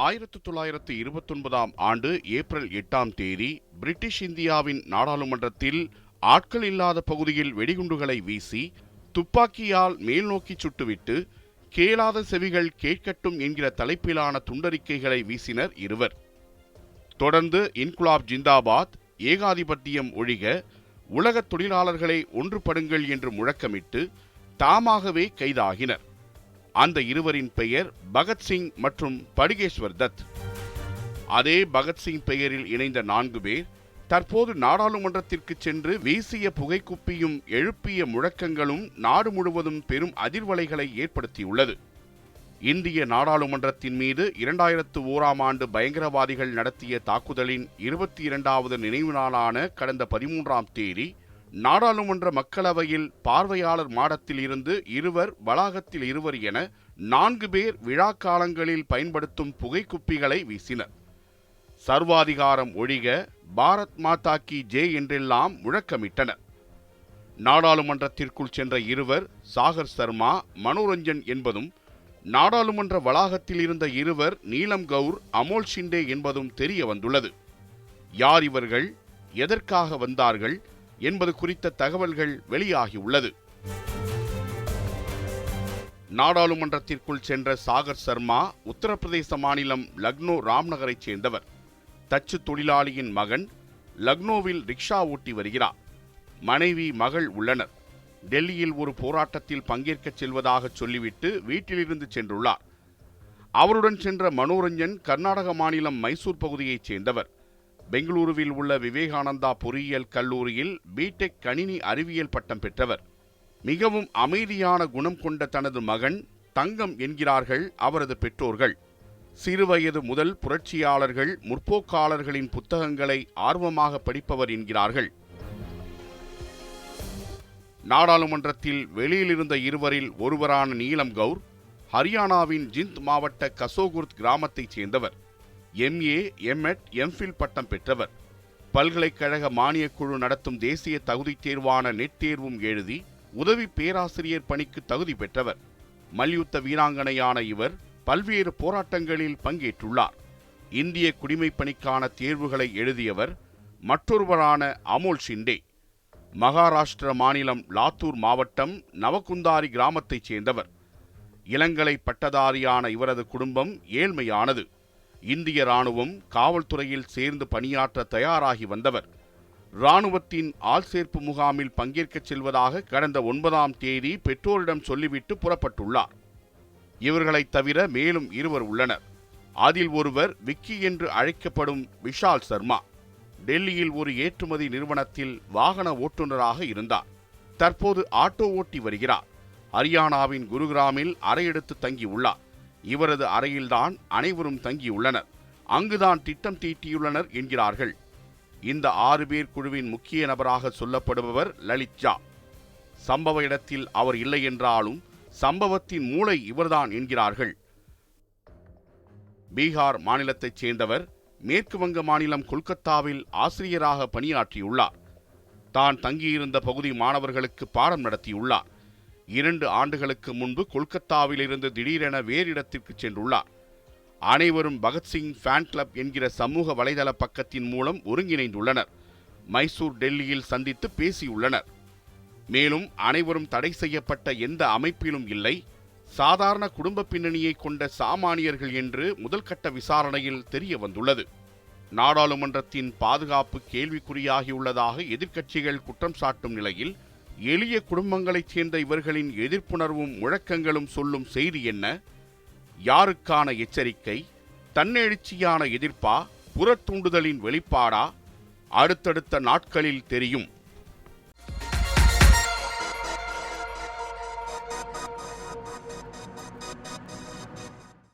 ஆயிரத்து தொள்ளாயிரத்து இருபத்தொன்பதாம் ஆண்டு ஏப்ரல் எட்டாம் தேதி பிரிட்டிஷ் இந்தியாவின் நாடாளுமன்றத்தில் ஆட்கள் இல்லாத பகுதியில் வெடிகுண்டுகளை வீசி துப்பாக்கியால் மேல்நோக்கி சுட்டுவிட்டு கேளாத செவிகள் கேட்கட்டும் என்கிற தலைப்பிலான துண்டறிக்கைகளை வீசினர் இருவர். தொடர்ந்து இன்குலாப் ஜிந்தாபாத் ஏகாதிபத்தியம் ஒழிக உலக தொழிலாளர்களை ஒன்றுபடுங்கள் என்று முழக்கமிட்டு தாமாகவே கைதாகினர். அந்த இருவரின் பெயர் பகத்சிங் மற்றும் படுகேஸ்வர் தத். அதே பகத்சிங் பெயரில் இணைந்த நான்கு பேர் தற்போது நாடாளுமன்றத்திற்கு சென்று வீசிய புகைக்குப்பியும் எழுப்பிய முழக்கங்களும் நாடு முழுவதும் பெரும் அதிர்வலைகளை ஏற்படுத்தியுள்ளது. இந்திய நாடாளுமன்றத்தின் மீது இரண்டாயிரத்து ஓராம் ஆண்டு பயங்கரவாதிகள் நடத்திய தாக்குதலின் இருபத்தி இரண்டாவது நினைவு நாளான கடந்த பதிமூன்றாம் தேதி நாடாளுமன்ற மக்களவையில் பார்வையாளர் மாடத்தில் இருந்து இருவர் வளாகத்தில் இருவர் என நான்கு பேர் விழா காலங்களில் பயன்படுத்தும் புகைக்குப்பிகளை வீசினர். சர்வாதிகாரம் ஒழிக பாரத் மாதா கி ஜே என்றெல்லாம் முழக்கமிட்டனர். நாடாளுமன்றத்திற்குள் சென்ற இருவர் சாகர் சர்மா மனோரஞ்சன் என்பதும் நாடாளுமன்ற வளாகத்தில் இருந்த இருவர் நீலம் கவுர் அமோல் ஷிண்டே என்பதும் தெரிய வந்துள்ளது. யார் இவர்கள்? எதற்காக வந்தார்கள்? என்பது குறித்த தகவல்கள் வெளியாகியுள்ளது. நாடாளுமன்றத்திற்குள் சென்ற சாகர் சர்மா உத்தரப்பிரதேச மாநிலம் லக்னோ ராம்நகரைச் சேர்ந்தவர். தச்சு தொழிலாளியின் மகன் லக்னோவில் ரிக்ஷா ஓட்டி வருகிறார். மனைவி மகள் உள்ளனர். டெல்லியில் ஒரு போராட்டத்தில் பங்கேற்கச் செல்வதாக சொல்லிவிட்டு வீட்டிலிருந்து சென்றுள்ளார். அவருடன் சென்ற மனோரஞ்சன் கர்நாடக மாநிலம் மைசூர் பகுதியைச் சேர்ந்தவர். பெங்களூருவில் உள்ள விவேகானந்தா பொறியியல் கல்லூரியில் பிடெக் கணினி அறிவியல் பட்டம் பெற்றவர். மிகவும் அமைதியான குணம் கொண்ட தனது மகன் தங்கம் என்கிறார்கள் அவரது பெற்றோர்கள். சிறுவயது முதல் புரட்சியாளர்கள் முற்போக்காளர்களின் புத்தகங்களை ஆர்வமாக படிப்பவர் என்கிறார்கள். நாடாளுமன்றத்தில் வெளியிலிருந்த இருவரில் ஒருவரான நீலம் கவுர் ஹரியானாவின் ஜிந்த் மாவட்ட கசோகுர்த் கிராமத்தைச் சேர்ந்தவர். எம்ஏ எம்எட் எம்ஃபில் பட்டம் பெற்றவர். பல்கலைக்கழக மானியக் குழு நடத்தும் தேசிய தகுதித் தேர்வான நெட் தேர்வும் எழுதி உதவி பேராசிரியர் பணிக்கு தகுதி பெற்றவர். மல்யுத்த வீராங்கனையான இவர் பல்வேறு போராட்டங்களில் பங்கேற்றுள்ளார். இந்திய குடிமை பணிக்கான தேர்வுகளை எழுதியவர் மற்றொருவரான அமோல் ஷிண்டே. மகாராஷ்டிர மாநிலம் லாத்தூர் மாவட்டம் நவகுந்தாரி கிராமத்தைச் சேர்ந்தவர். இளங்கலை பட்டதாரியான இவரது குடும்பம் ஏழ்மையானது. இந்திய ராணுவம் காவல்துறையில் சேர்ந்து பணியாற்ற தயாராகி வந்தவர். ராணுவத்தின் ஆள்சேர்ப்பு முகாமில் பங்கேற்கச் செல்வதாக கடந்த ஒன்பதாம் தேதி பெற்றோரிடம் சொல்லிவிட்டு புறப்பட்டுள்ளார். இவர்களைத் தவிர மேலும் இருவர் உள்ளனர். அதில் ஒருவர் விக்கி என்று அழைக்கப்படும் விஷால் சர்மா. டெல்லியில் ஒரு ஏற்றுமதி நிறுவனத்தில் வாகன ஓட்டுநராக இருந்தார். தற்போது ஆட்டோ ஓட்டி வருகிறார். ஹரியானாவின் குருகிராமில் அறையெடுத்து தங்கியுள்ளார். இவரது அறையில்தான் அனைவரும் தங்கியுள்ளனர். அங்குதான் திட்டம் தீட்டியுள்ளனர் என்கிறார்கள். இந்த ஆறு பேர் குழுவின் முக்கிய நபராக சொல்லப்படுபவர் லலித் ஜா. சம்பவ இடத்தில் அவர் இல்லை என்றாலும் சம்பவத்தின் மூளை இவர்தான் என்கிறார்கள். பீகார் மாநிலத்தைச் சேர்ந்தவர் மேற்கு வங்க மாநிலம் கொல்கத்தாவில் ஆசிரியராக பணியாற்றியுள்ளார். தான் தங்கியிருந்த பகுதி மாணவர்களுக்கு பாடம் நடத்தியுள்ளார். இரண்டு ஆண்டுகளுக்கு முன்பு கொல்கத்தாவிலிருந்து திடீரென வேறு இடத்திற்கு சென்றுள்ளார். அனைவரும் பகத்சிங் ஃபேன் கிளப் என்கிற சமூக வலைதள பக்கத்தின் மூலம் ஒருங்கிணைந்துள்ளனர். மைசூர் டெல்லியில் சந்தித்து பேசியுள்ளனர். மேலும் அனைவரும் தடை செய்யப்பட்ட எந்த அமைப்பிலும் இல்லை. சாதாரண குடும்ப பின்னணியை கொண்ட சாமானியர்கள் என்று முதல்கட்ட விசாரணையில் தெரிய வந்துள்ளது. நாடாளுமன்றத்தின் பாதுகாப்பு கேள்விக்குறியாகியுள்ளதாக எதிர்க்கட்சிகள் குற்றம் சாட்டும் நிலையில் எளிய குடும்பங்களைச் சேர்ந்த இவர்களின் எதிர்ப்புணர்வும் முழக்கங்களும் சொல்லும் செய்தி என்ன? யாருக்கான எச்சரிக்கை? தன்னெழுச்சியான எதிர்ப்பா? புறத்தூண்டுதலின் வெளிப்பாடா? அடுத்தடுத்த நாட்களில் தெரியும்.